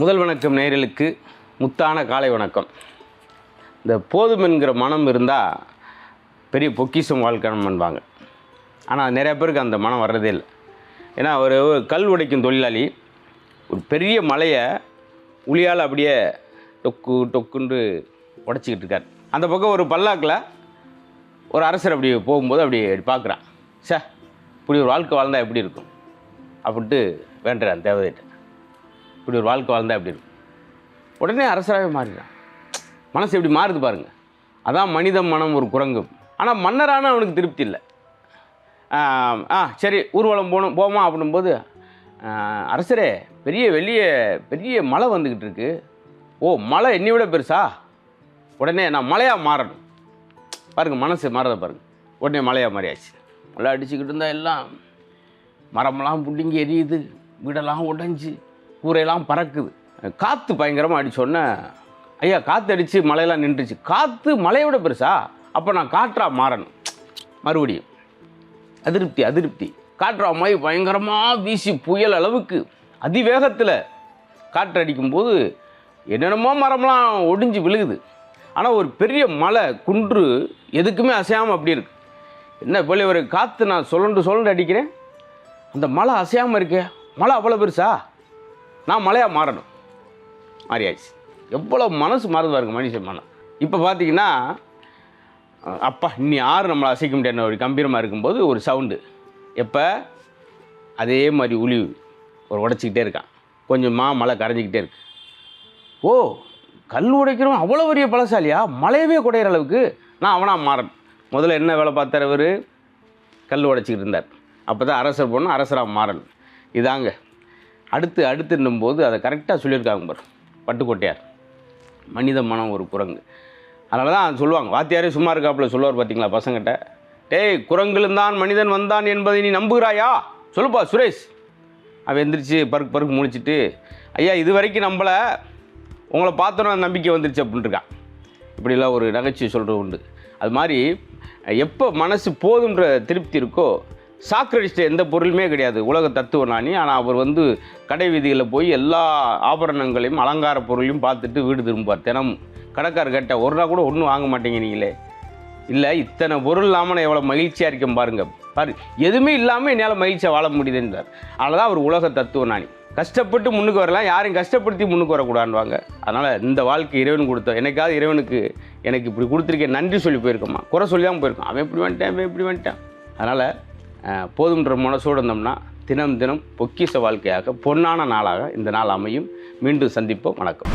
முதல் வணக்கம் நேரலுக்கு முத்தான காலை வணக்கம். இந்த போதும் என்கிற மனம் இருந்தால் பெரிய பொக்கிஷம் வாழ்க்கணும் பண்ணுவாங்க. ஆனால் நிறைய பேருக்கு அந்த மனம் வர்றதே இல்லை. ஏன்னா ஒரு கல் உடைக்கும் தொழிலாளி ஒரு பெரிய மலையை உளியால் அப்படியே டொக்கு டொக்குன்னு உடச்சிக்கிட்டு இருக்கார். அந்த பக்கம் ஒரு பல்லாக்கில் ஒரு அரசர் அப்படி போகும்போது அப்படி பார்க்குறான். சே இப்படி ஒரு வாழ்க்கை வாழ்ந்தால் எப்படி இருக்கும்? அப்படின்ட்டு வேண்டுறான் தேவதைகிட்ட. இப்படி ஒரு வாழ்க்கை வாழ்ந்தால் எப்படி இருக்கும்? உடனே அரசராகவே மாறிடுறான். மனசு எப்படி மாறுது பாருங்கள் அதான் மனித மனம் ஒரு குரங்கு. ஆனால் மன்னரான அவனுக்கு திருப்தி இல்லை. ஆ சரி ஊர்வலம் போகணும் போமா அப்படின்போது அரசரே பெரிய வெளிய பெரிய மழை வந்துக்கிட்டு இருக்கு. ஓ மழை என்னை விட பெருசா? உடனே நான் மலையாக மாறணும். பாருங்கள் மனசு மாறத பாருங்கள் உடனே மலையாக மாறியாச்சு. மழை அடிச்சுக்கிட்டு இருந்தால் எல்லாம் மரமெல்லாம் பிடிங்கி எரியுது. வீடெல்லாம் உடஞ்சி. கூரையெல்லாம் பறக்குது. காற்று பயங்கரமாக அடிச்சோடனே ஐயா காற்று அடித்து மழையெல்லாம் நின்றுச்சு. காற்று மழையோட விட பெருசா? அப்போ நான் காற்றாக மாறணும். மறுபடியும் அதிருப்தி அதிருப்தி. காற்றா மாதிரி பயங்கரமாக வீசி புயல் அளவுக்கு அதிவேகத்தில் காற்று அடிக்கும்போது என்னென்னமோ மரம்லாம் ஒடிஞ்சு விழுகுது. ஆனால் ஒரு பெரிய மலை குன்று எதுக்குமே அசையாமல் அப்படி இருக்கு. என்ன போல ஒரு காற்று நான் சொல்லண்டு சொல்லண்டு அடிக்கிறேன்? அந்த மலை அசையாமல் இருக்கே. மலை அவ்வளோ பெருசா? நான் மலையாக மாறணும். மாறியாச்சு எவ்வளோ மனசு மாறுது பாருங்க மனுஷன் மனம் இப்போ பார்த்தீங்கன்னா அப்பா இன்னி யாரும் நம்மளை அசைக்க முடியாது ஒரு கம்பீரமாக இருக்கும்போது ஒரு சவுண்டு எப்போ? அதே மாதிரி உளி ஒரு உடச்சிக்கிட்டே இருக்கான். கொஞ்சமாக மழை கரைஞ்சிக்கிட்டே இருக்கு. ஓ கல் உடைக்கிறவன் அவ்வளோ பெரிய பலசாலியா மழையவே குடையிற அளவுக்கு நான் அவனாக மாறன் முதல்ல என்ன வேலை பார்த்தார் அவர்? கல் உடைச்சிக்கிட்டு இருந்தார். அப்போ தான் அரசர் போனால் அரசராக மாறணும். இதாங்க. அடுத்து அடுத்துன்னும் போது அதை கரெக்டாக சொல்லியிருக்காங்க பாரு பட்டுக்கோட்டையார். மனித மனம் ஒரு குரங்கு. அதனால தான் சொல்லுவாங்க. வாத்தியாரே சும்மா இருக்காப்புல சொல்லுவார் பார்த்தீங்களா பசங்கிட்ட? டேய் குரங்கிலிருந்தான் மனிதன் வந்தான் என்பதை நீ நம்புகிறாயா? சொல்லுப்பா சுரேஷ். அவன் எந்திரிச்சு பருக்கு பருக்கு முடிச்சுட்டு ஐயா இது வரைக்கும் நம்மளை உங்களை பார்த்தோன்னா நம்பிக்கை வந்துருச்சு அப்படின்ட்டு இருக்கான். இப்படிலாம் ஒரு நகைச்சுவை சொல்கிறது உண்டு. அது மாதிரி எப்போ மனசு போதுன்ற திருப்தி இருக்கோ சாக்ரடிஸ்ட் எந்த பொருளுமே கிடையாது. உலக தத்துவ நாணி ஆனால் அவர் வந்து கடை வீதிகளில் போய் எல்லா ஆபரணங்களையும் அலங்கார பொருளையும் பார்த்துட்டு வீடு திரும்புவார். தினமும். கடைக்கார் கேட்ட ஒரு நாள் கூட ஒன்றும் வாங்க மாட்டேங்க நீங்களே. இல்லை இத்தனை பொருள் இல்லாமல் நான் எவ்வளோ மகிழ்ச்சியாக இருக்கேன் பாருங்கள் பாரு எதுவுமே இல்லாமல் என்னால் மகிழ்ச்சியாக வாழ முடியுதுன்றார். அதனால் தான் அவர் உலக தத்துவ நாணி கஷ்டப்பட்டு முன்னுக்கு வரலாம். யாரையும் கஷ்டப்படுத்தி முன்னுக்கு வரக்கூடாதுவாங்க அதனால் இந்த வாழ்க்கை இறைவன் கொடுத்த எனக்காவது இறைவனுக்கு எனக்கு இப்படி கொடுத்துருக்கேன். நன்றி சொல்லி போயிருக்கோம்மா குறை சொல்லி தான் போயிருக்கான் அவன் இப்படி வந்துட்டேன் அவன் இப்படி வந்துட்டான். அதனால் போதுன்ற மனசோடு இருந்தோம்னா தினம் தினம் பொக்கிஷ வாழ்க்கையாக பொன்னான நாளாக இந்த நாள் அமையும். மீண்டும் சந்திப்போம். வணக்கம்.